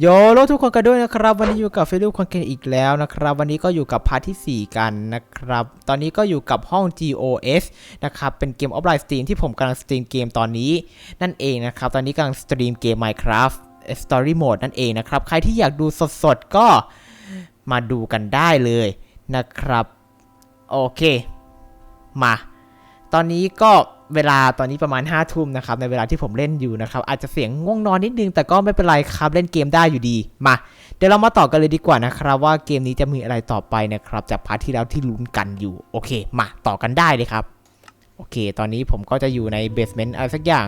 โยโลทุกคนกันด้วยนะครับ วันนี้อยู่กับเฟลิปคอนเกนอีกแล้วนะครับ วันนี้ก็อยู่กับพาร์ทที่ 4 กันนะครับ ตอนนี้ก็อยู่กับห้อง GOS นะครับ เป็นเกมออฟไลน์สตรีมที่ผมกำลังสตรีมเกมตอนนี้ นั่นเองนะครับ ตอนนี้กำลังสตรีมเกม Minecraft Story Mode นั่นเองนะครับ ใครที่อยากดูสดๆ ก็มาดูกันได้เลยนะครับ โอเค มา ตอนนี้ก็ เวลาตอนนี้ประมาณ5้าทุ่มนะครับในเวลาที่ผมเล่นอยู่นะครับอาจจะเสียงง่วงนอนนิดนึง แต่ก็ไม่เป็นไรครับเล่นเกมได้อยู่ดีมา เดี๋ยวเรามาต่อกันเลยดีกว่านะครับ ว่าเกมนี้จะมีอะไรต่อไปนะครับ จากพาร์ทที่แล้วที่ลุ้นกันอยู่โอเค มาต่อกันได้เลยครับโอเค ตอนนี้ผมก็จะอยู่ในเบสเมนต์อะไรสักอย่าง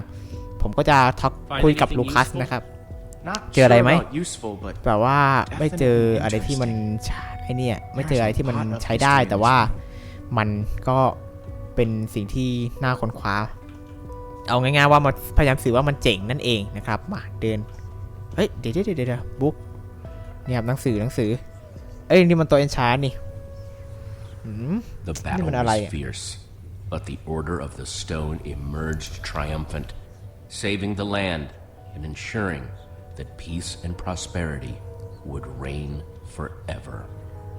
ผมก็จะทักคุยกับลูคัสนะครับ Not Chưa sure đây mấy? about useful, but แบบว่าไม่เจออะไรที่มันใช้ไอเนี่ยไม่เจออะไรที่มันใช้ได้แต่ว่ามันก็ เป็นสิ่งที่น่าค้นคว้า เอาง่ายๆว่ามันพยายามสื่อว่ามันเจ๋งนั่นเองนะครับมาเดินเฮ้ยเดี๋ยวเดี๋ยวเดี๋ยวเดี๋ยวบุ๊กเนี่ยครับหนังสือหนังสือเอ้ยนี่มันตัวเอนชาร์นี่อืม The Ini battle mana lain? was fierce, but the Order of the Stone emerged triumphant, saving the land and ensuring that peace and prosperity would reign forever.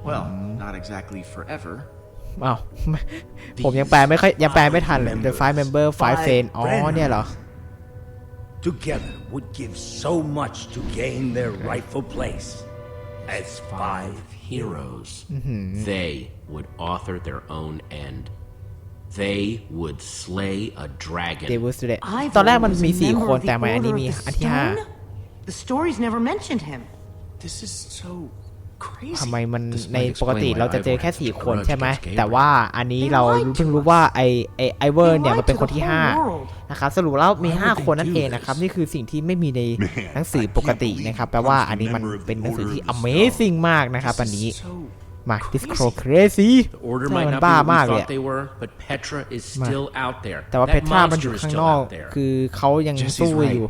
well, not exactly forever. อ้าวผมยังแปลไม่ค่อยยังแปลไม่ทันเลย The five member five saint อ๋อเนี่ยเหรอ together would give so much to gain their rightful place as five Heroes. They would author their own end. They would slay a dragon. Devil Slayer Ivor ตอนแรกมัน was มี a สี่ member คน of the แต่มาอันนี้ Order มี of the อันที่ห้า Stone? The stories never mentioned him. This is so crazy. ทำไมมัน This ใน might ปกติ explain why เราจะเจอ Ivor แค่ has สี่ such a คน grudge ใช่ไหม against Gabriel แต่ว่าอันนี้เรา They lied เพิ่ง to รู้ us. ว่าไอไอไอเวอร์ They เนี่ย lied มันเป็น to คน the ที่ whole 5 world. นะครับ สรุปแล้วมี Why would 5 they คนนั่น do เองนะครับ this? นี่คือสิ่งที่ไม่มีใน Man, หนังสือ I ปก can't ติ believe นะครับ it แปลว่า comes อันนี้มัน from a member of เป็นหนังสือ the ที่ Order of the Amazing มากนะครับ อัน This นี้ is so มา crazy. Disco Crazy The Order ใช่ might มัน not be บ้า what we มากเลย thought they were, but Petra is Ma. still out there. แต่ว่า That เพทรามันอ monster ยู่ is ข้าง still นอก out there. คือเขายัง Jesse's สู้ right. อยู่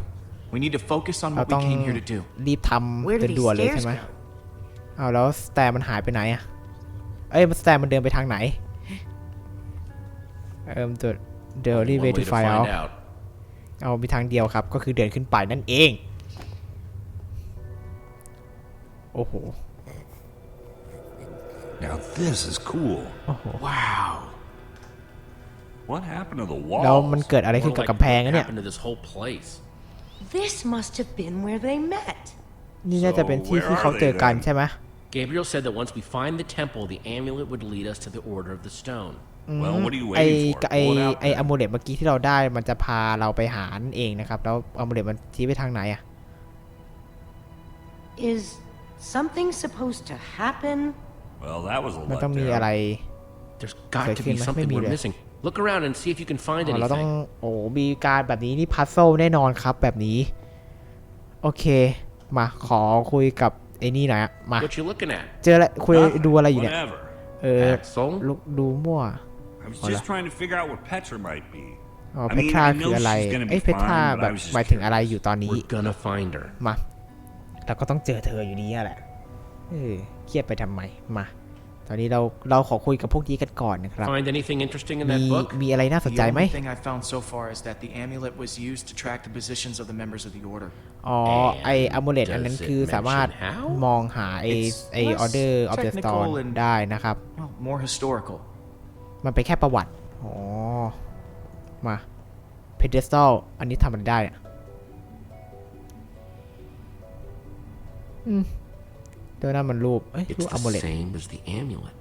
We need to focus on เรา what ต้ we อง came here to do. รีบท Where ำ did these ด่วนๆเลย stairs ใช่ไหม go? เอาแล้วสแตมมันหายไปไหนอะเอ้ยสแตมมันเดินไปทางไหนเอิ่มตัว The only One way way to to find out find out. เอามีทางเดียวครับ ก็คือเดินขึ้นไปนั่นเอง โอ้โห Now this is cool. Wow. What happened to the แล้ว walls? มันเกิดอะไรขึ้น What กับ like กำแพงอะเนี่ย happened to this whole place? This must have been where they met. นี่น่าจะเป็นที่ So ที่ where เขา are เจอ they กัน then? ใช่ไหม Gabriel said that once we find the temple, the amulet would lead us to the Order of the Stone. Well, what are you ไอ waiting for? ไอ Pull it out ไอ then. อะมูเลตเมื่อกี้ที่เราได้มันจะพาเราไปหานั่นเองนะครับ แล้วอะมูเลตมันชี้ไปทางไหนอะ Is something supposed to happen? Well, that was a มันต้องมี letdown. อะไร There's got Kijk, to ik be vind het something niet we're meer. missing. Look around and see if you can find อ๋อเราต้อง anything. โอ้มีการแบบนี้นี่พัซโซแน่นอนครับแบบนี้ โอเค มาขอคุยกับไอ้นี่หน่อยอะมา What you looking at? เจออะไรคุย Nothing. ดูอะไรอยู่เนี่ย Whatever. เออ Axel? ลุกดูมั่ว I was Hola. just trying to figure out what Petra might be. อ๋อ I เพ mean, ทรา I คือ know อะไร she's gonna เอ้ย be เพทรา fine, แบ but บ I was หมาย just ถึงอะไรอยู่ตอนนี้ We're gonna find her. มาเราก็ต้องเจอเธออยู่ดีอะแหละ เออเครียดไปทำไม มาต อนนี้เราเราขอคุยกับพวกนี้กันก่อนนะครับ Find anything interesting in มี that book? มีอะไรน่าสน The ใจไหม only thing I've found so far is that the amulet was used to track the positions of the members of the order. อ๋อไออะมูเลตอันนั้น Does it คือสามารถ mention how? มองหาไอ It's ไอ less ออเดอร์ออฟเดอะสโตน technical and- ได้นะครับ Well, more historical. มันเป็นแค่ประวัติ อ๋อ มาเพเดสต a ลอันนี้ทำมันได้อะอืม เดี๋ยวนั้นมันรูปเอ้ยรู It's ปอะมู the เลต same as the amulet.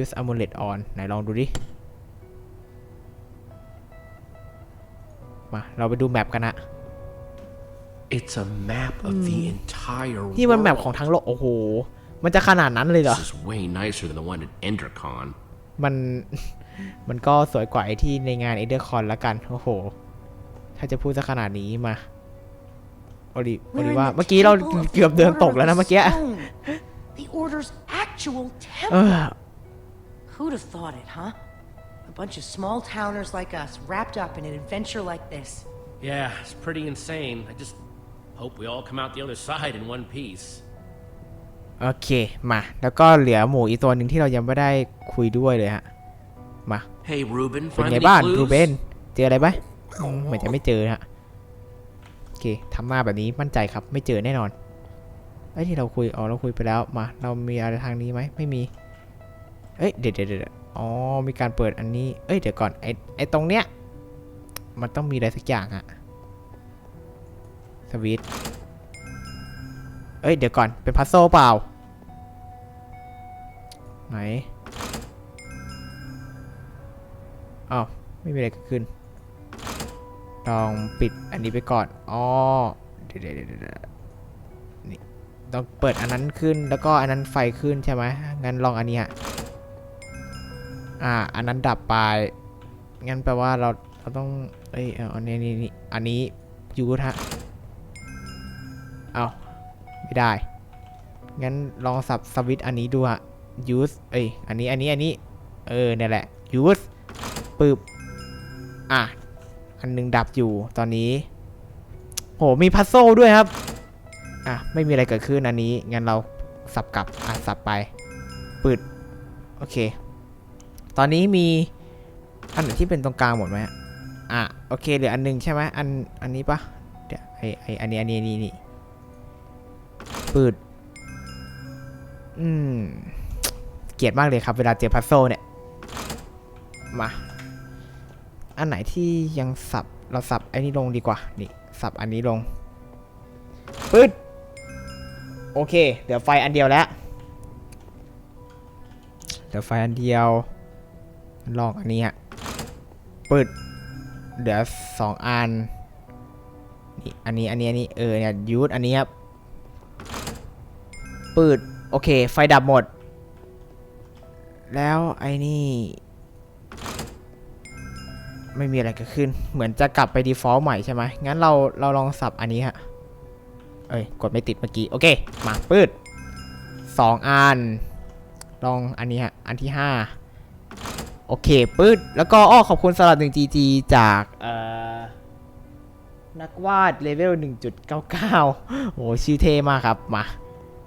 use amulet on ไหนลองดูดิ มา เราไปดูแมปกันนะ It's a map of the entire นี่มันแมป world. ของทั้งโลก โอ้โห มันจะขนาดนั้นเลยเหรอ This is way nicer than the one at Endercon. มัน มันก็สวยกว่าไอที่ในงานเอเดอร์คอนละกัน โอ้โห ถ้าจะพูดซะขนาดนี้มา โอลิโอ We're ลิ in ว่า the เมื่อกี้เรา temple of the เกือบเดิน Order ตก of แล้วนะ the เมื่อกี้ Stone. The Order's actual เอ temple. อ Who'd have thought it, huh? A bunch of small towners like us wrapped up in an adventure like this. Yeah, it's pretty insane. I just hope we all come out the other side in one piece. โอเค มา แล้วก็เหลือหมูอีกตัวหนึ่งที่เรายังไม่ได้คุยด้วยเลยฮะ มา Hey, Ruben, เป็น find ไง any บ้าง clues? รูเบน เจออะไรไหมอืมเหมือนจะไม่เจอฮะโอ เคทำหน้าแบบนี้มั่นใจครับ ไม่เจอแน่นอนไอ้ที่เราคุยอ๋อเราคุยไปแล้วมา เรามีอะไรทางนี้ไหมไม่มีเอ้ยเดี๋ยวเดี๋ยวเดี๋ยวอ๋อมีการเปิดอันนี้เอ้ยเดี๋ยวก่อนไอ้ไอ้ตรงเนี้ยมันต้องมีอะไรสักอย่างอะสวิตเอ้ยเดี๋ยวก่อนเป็นพัซโซเปล่าไหนอ้าวไม่มีอะไรเกิดขึ้น ลองปิดอันนี้ไปก่อนอ๋อเดี๋ยวเดี๋ยวเดี๋ยวนี่ต้องเปิดอันนั้นขึ้นแล้วก็อันนั้นไฟขึ้นใช่ไหมงั้นลองอันนี้ฮะอ่าอันนั้นดับไปงั้นแปลว่าเราเราต้องเอ้ยอาอันนี้นี่อันนี้ยูทฮะเอาไม่ได้ งั้นลองสับสวิตช์อันนี้ดูฮะ use เอ้ย อันนี้ อันนี้ อันนี้ เออ เนี่ยแหละ use ปึ๊บ อะ อันหนึงดับอยู่ตอนนี้โหมีพัซโซด้วยครับ อะ ไม่มีอะไรเกิดขึ้นอันนี้ งั้นเราสับกลับ อะ สับไปปืดโอเค ตอนนี้มีอันไหนที่เป็นตรงกลางหมดไหมอะ โอเคเหลืออันหนึงใช่ไหมอัน อันนี้ปะเดี๋ยวไอไออันนี้ อันนี้อันนี้นี่ปืดอืม เกลียดมากเลยครับ เวลาเจอพัซโซเนี่ย มา อันไหนที่ยังสับเราสับไอ้นี่ลงดีกว่า นี่ สับอันนี้ลงปึ๊ดโอเค เดี๋ยวไฟอันเดียวแล้ว เดี๋ยวไฟอันเดียว ลองอันนี้ฮะปึ๊ดเดี๋ยวสองอัน นี่ อันนี้ อันนี้ อันนี้ เออ เนี่ย ยูทอันนี้ครับปืด โอเค ไฟดับหมด แล้วไอ้นี่ ไม่มีอะไรเกิดขึ้น เหมือนจะกลับไป default ใหม่ใช่ไหมงั้นเราเราลองสับอันนี้ฮะ เอ้ย กดไม่ติดเมื่อกี้ โอเค มาปืดสองอัน ลองอันนี้ฮะ อันที่ห้าโอเคปืดแล้วก็อ้อขอบคุณสำหรับ 1GG จากเอ่อนักวาดเลเวล 1.99 โอ้ชื่อเท่มากครับ มา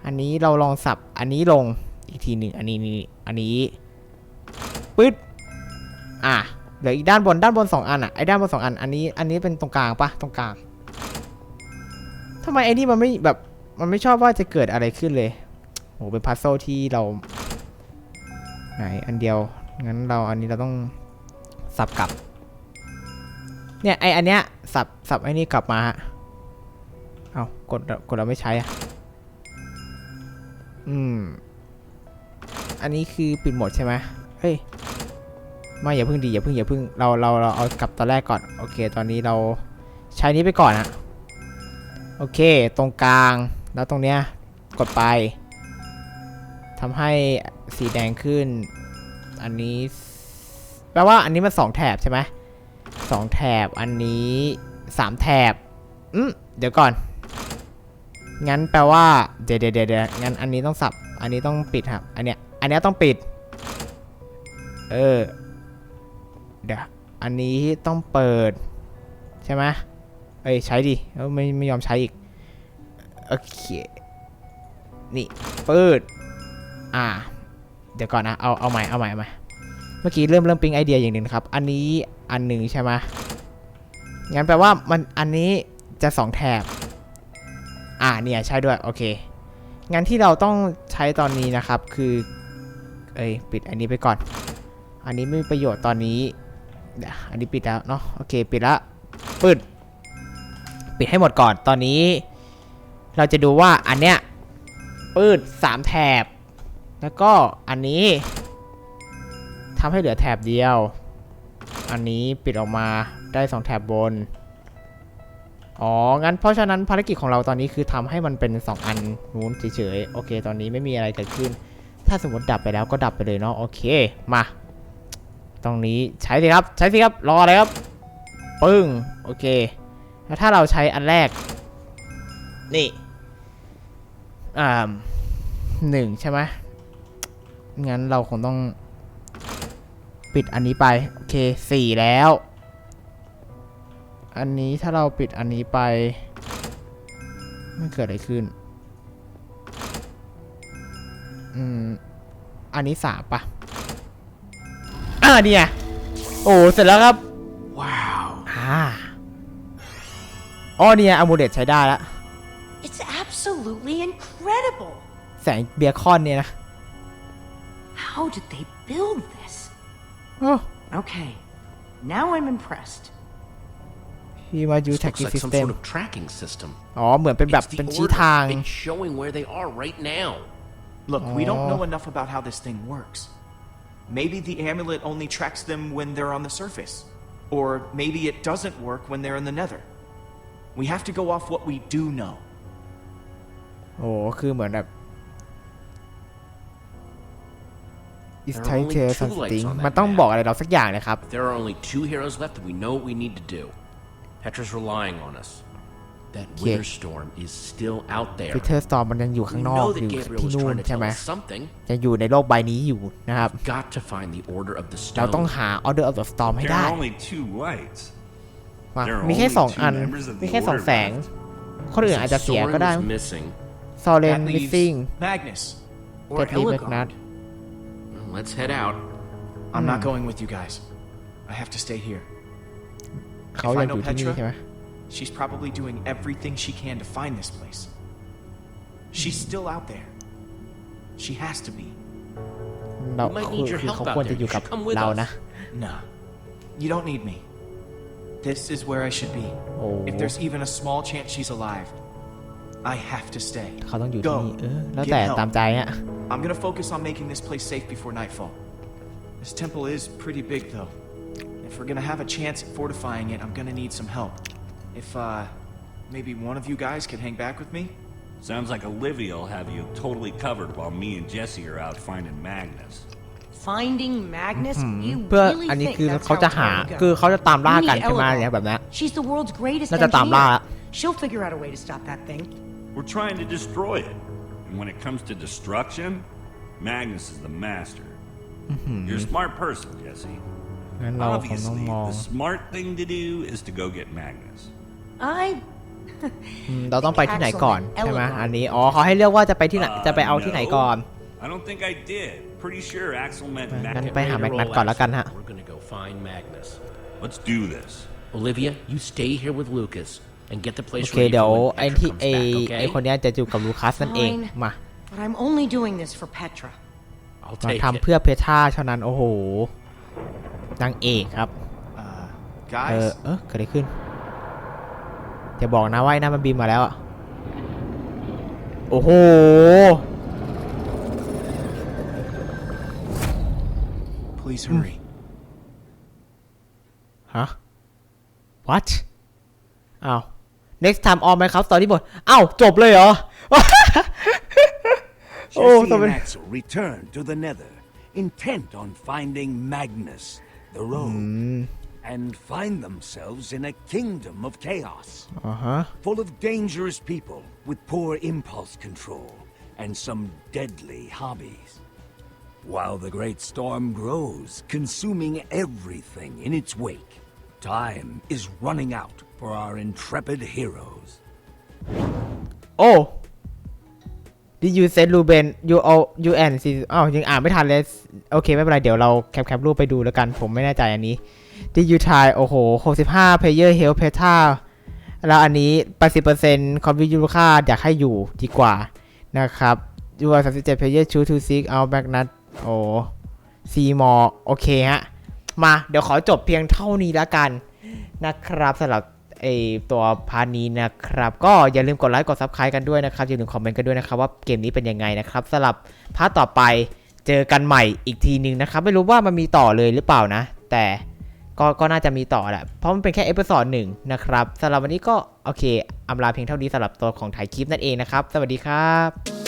อันนี้เราลองสับ อันนี้ลงอีกทีหนึ่ง อันนี้นี่ อันนี้ปึ๊ดอะ เหลืออีกด้านบนด้านบนสองอันอะไอ้ด้านบนสองอันอันนี้อันนี้เป็นตรงกลางปะตรงกลางทำไมไอ้นี่มันไม่แบบมันไม่ชอบว่าจะเกิดอะไรขึ้นเลยโหเป็นพัซโซที่เราไหนอันเดียวงั้นเราอันนี้เราต้องสับกลับ เนี่ยไออันเนี้ยสับสับไอ้นี่กลับมาฮะเอากดกดเราไม่ใช้อะอืมอันนี้คือปิดหมดใช่ไหมเฮ้ย ไม่อย่าเพิ่งดีอย่าเพิ่งอย่าเพิ่งเราเราเราเอากลับตอนแรกก่อนโอเค ตอนนี้เราใช้นี้ไปก่อนอะโอเค ตรงกลางแล้วตรงเนี้ยกดไปทำให้สีแดงขึ้น อันนี้แปลว่าอันนี้มันสองแถบใช่ไหมสองแถบอันนี้สามแถบอืมเดี๋ยวก่อน งั้นแปลว่าเดี๋ยวเดี๋ยวเดี๋ยวเดี๋ยวงั้นอันนี้ต้องสับ อันนี้ต้องปิดครับ อันเนี้ย อันเนี้ยต้องปิด เออ เดี๋ยว อันนี้ต้องเปิด ใช่ไหมเอ้ยใช้ดิเอ้าไม่ไม่ยอมใช้อีก โอเค นี่เปิด อ่า เดี๋ยวก่อนนะ เอาเอาใหม่เอาใหม่เอาใหม่เมื่อกี้เริ่มเริ่มปิ๊งไอเดียอย่างหนึ่งครับ อันนี้อันหนึ่งใช่ไหมงั้นแปลว่ามันอันนี้จะสองแถบ อ่าเนี่ยใช่ด้วย โอเค งั้นที่เราต้องใช้ตอนนี้นะครับคือ เอ้ยปิดอันนี้ไปก่อน อันนี้ไม่มีประโยชน์ตอนนี้ เดี๋ยวอันนี้ปิดแล้วเนาะโอเคปิดละปิดปิดให้หมดก่อนตอนนี้ เราจะดูว่าอันเนี้ยปืดสามแถบ แล้วก็อันนี้ทำให้เหลือแถบเดียว อันนี้ปิดออกมาได้สองแถบบนอ๋อ งั้นเพราะฉะนั้นภารกิจของเราตอนนี้คือทำให้มันเป็น 2 อันนู้นเฉยๆ โอเค ตอนนี้ไม่มีอะไรเกิดขึ้น ถ้าสมมติดับไปแล้วก็ดับไปเลยเนาะ โอเค มา ตรงนี้ใช้สิครับ ใช้สิครับ รออะไรครับ ปึ้ง โอเค แล้วถ้าเราใช้อันแรก นี่อ่าหนึ่งใช่ไหมงั้นเราคงต้อง ปิดอันนี้ไป โอเคสี่แล้ว อันนี้ถ้าเราปิดอันนี้ไปไม่เกิดอะไรขึ้น อืม อันนี้สามปะอ่านี่ไงโอ้เสร็จแล้วครับ Wow. อ่าอ๋อเนี่ยอะมูเลตใช้ได้ละ It's absolutely incredible. แสงเบียร์คอนเนี่ยนะ How did they build this? โอ้ Okay, now I'm impressed. พี่มายู This แท็ก looks ซี่ like ซิส some เต็ม sort of tracking system. อ๋อ เหมือนเป็นแบบ It's the เป็นชี้ order. ทาง It's showing where they are right now. Look, we don't Oh. know enough about how this thing works. Maybe the amulet only tracks them when they're on the surface. Or maybe it doesn't work when they're in the nether. We have to go off what we do know. โอ้คือเหมือนแบบ It's There are time only to two something lights on that มันต้อง map. บอกอะไรเราสักอย่างนะครับ There are only two heroes left, and we know what we need to do. Petra's relying on us. That Okay. winter storm is still out there. ฟิเทอร์สตอมมันยังอยู่ We ข้างนอก know อ that ยู่ Gabriel ที่ was นู่น trying to ใช่ tell ไหม us something. ยังอยู่ในโลกใบนี้อยู่นะครับ Got to find the order of the เรา stone. ต้องหา Order of the Storm ให้ There ได้ are only two lights. มา There are มีแค่ only สอง two อัน members of the มีแค่สอง Order แสง left. คนอื่นอาจจะเสีย Soren ก็ได้ is missing. ซอเรน That มิส leaves ซิ่ง Magnus. เก Or ตลีแมกนัท Ellegard. Well, Let's head out. I'm Hmm. not going with you guys. I have to stay here. เขายังอยู่ที่นี่ใช่ไหม She's probably doing everything she can to find this place. She's still out there. She has to be. เรา We might คือ need your คือ help เขา out ควรจะ there. อยู่กับ You should come with เรา us. นะ Nah. You don't need me. This is where I should be. Oh. If there's even a small chance she's alive, I have to stay. เขาต้องอยู่ที่ Go. นี่เออแล้ว Get แต่ help. ตามใจฮะ I'm gonna focus on making this place safe before nightfall. This temple is pretty big, though. If we're gonna have a chance at fortifying it, I'm gonna need some help. If, uh, maybe one of you guys could hang back with me? Sounds like Olivia will have you totally covered while me and Jesse are out finding Magnus. Finding Magnus? You เพื่อ really อันนี้ think คือ that's เขา how จะ it's หา gonna คือ go? เขาจะตามล่า We need กันใช่ไหม Ellegard. เนี่ยแบบเนี้ย She's the world's greatest น่าจะตามล่า engineer. She'll figure out a way to stop that thing. We're trying to destroy it. And when it comes to destruction, Magnus is the master. You're a smart person, Jesse. งั้นเราคงต้อง Obviously, มอง the smart thing to do is to go get Magnus. I อืมเราต้องไปที่ไหนก่อน Axel ใช่ไหม Ellegard อันนี้อ๋อเขาให้เลือกว่าจะไปที่ไหน Uh, จะไปเอาที่ไหน no. ก่อน I don't think I did. Pretty sure Axel meant งั้น Magnus. ไปหา Ready to แม็กนัท roll ก่อนแล้วกันฮะ action. We're gonna go find Magnus. Let's do this. Olivia, you stay here with Lucas and get the โอ place เค ready เดี๋ยว for when ไอ้ Petra ที่ comes ไอ้ back, ไอ้ okay? คนเนี้ยจะอยู่กับลูคัสนั่นเอง Fine. มา but I'm only doing this for Petra. I'll มา take ทำ it. เพื่อเพท่าเท่านั้นโอ้โหนางเอกครับ Uh, เออ guys? เออเกิดอะไรขึ้น จะบอกนะว่าไอ้นั่นมันบินมาแล้วอะโอ้โห Please hurry. ฮะ what อ้าว next time on ไหมครับตอนที่บทอ้าว จบเลยเหรอ Jesse Oh, so and many- Axel return to the Nether, intent on finding Magnus, the rogue, and find themselves in a kingdom of chaos. Uh-huh. Full of dangerous people with poor impulse control and some deadly hobbies. While the great storm grows, consuming everything in its wake, time is running out for our intrepid heroes. Oh, did you send Ruben you all you and ซีอ้าวยังอ่านไม่ทันเลย โอเค ไม่เป็นไร เดี๋ยวเราแคปแคปรูปไปดูแล้วกัน ผมไม่แน่ใจอันนี้ did you try โอ้โห65 player health peta แล้วอันนี้ 80% c o n v i n ค่าอยากให้อยู่ดีกว่านะครับ you are 37 player choose to seek out back นัดโอ้ซีมอโอเคฮะ มาเดี๋ยวขอจบเพียงเท่านี้แล้วกันนะครับสำหรับ ไอตัวพาร์ทนี้นะครับ ก็อย่าลืมกดไลค์กด Subscribe กันด้วยนะครับ อย่าลืมคอมเมนต์กันด้วยนะครับ ว่าเกมนี้เป็นยังไงนะครับสำหรับพาร์ทต่อไปเจอกันใหม่อีกทีหนึ่งนะครับ ไม่รู้ว่ามันมีต่อเลยหรือเปล่านะ แต่ก็ก็น่าจะมีต่อแหละ เพราะมันเป็นแค่เอพิโซดหนึ่งนะครับสำหรับวันนี้ก็โอเคอำลาเพียงเท่านี้สำหรับตัวของถ่ายคลิปนั่นเองนะครับ สวัสดีครับ